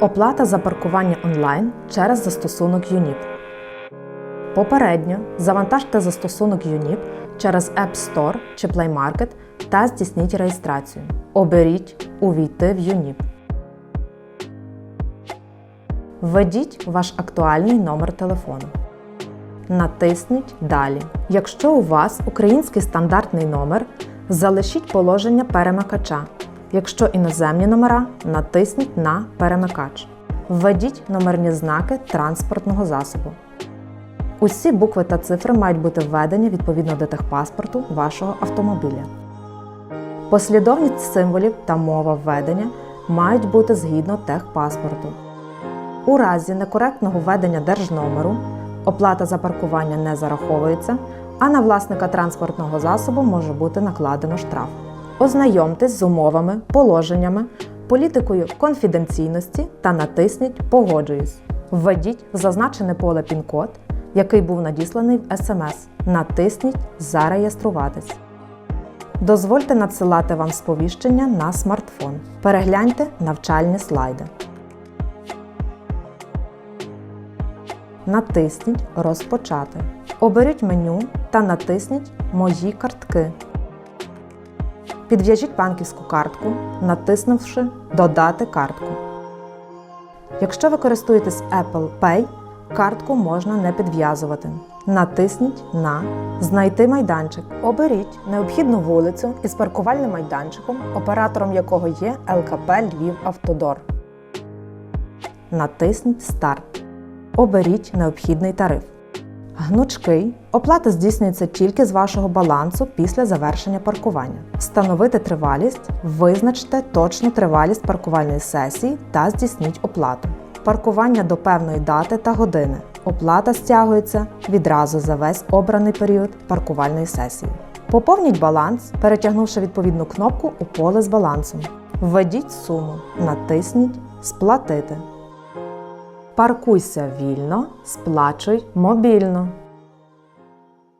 Оплата за паркування онлайн через застосунок ЮНІП. Попередньо завантажте застосунок ЮНІП через App Store чи Play Market та здійсніть реєстрацію. Оберіть Увійти в ЮНІП. Введіть ваш актуальний номер телефону. Натисніть Далі. Якщо у вас український стандартний номер, залишіть положення перемикача. Якщо іноземні номера, натисніть на Перемикач. Введіть номерні знаки транспортного засобу. Усі букви та цифри мають бути введені відповідно до техпаспорту вашого автомобіля. Послідовність символів та мова введення мають бути згідно техпаспорту. У разі некоректного введення держномеру оплата за паркування не зараховується, а на власника транспортного засобу може бути накладено штраф. Ознайомтесь з умовами, положеннями, політикою конфіденційності та натисніть Погоджуюсь. Введіть в зазначене поле пін-код, який був надісланий в СМС. Натисніть Зареєструватись. Дозвольте надсилати вам сповіщення на смартфон. Перегляньте навчальні слайди. Натисніть Розпочати. Оберіть меню та натисніть Мої картки. Підв'яжіть банківську картку, натиснувши Додати картку. Якщо ви користуєтесь Apple Pay, картку можна не підв'язувати. Натисніть на Знайти майданчик. Оберіть необхідну вулицю із паркувальним майданчиком, оператором якого є ЛКП Львів Автодор. Натисніть Старт. Оберіть необхідний тариф. Гнучкий оплата здійснюється тільки з вашого балансу після завершення паркування. Встановити тривалість, визначте точну тривалість паркувальної сесії та здійсніть оплату. Паркування до певної дати та години. Оплата стягується відразу за весь обраний період паркувальної сесії. Поповніть баланс, перетягнувши відповідну кнопку у поле з балансом. Введіть суму, натисніть Сплатити. Паркуйся вільно, сплачуй мобільно.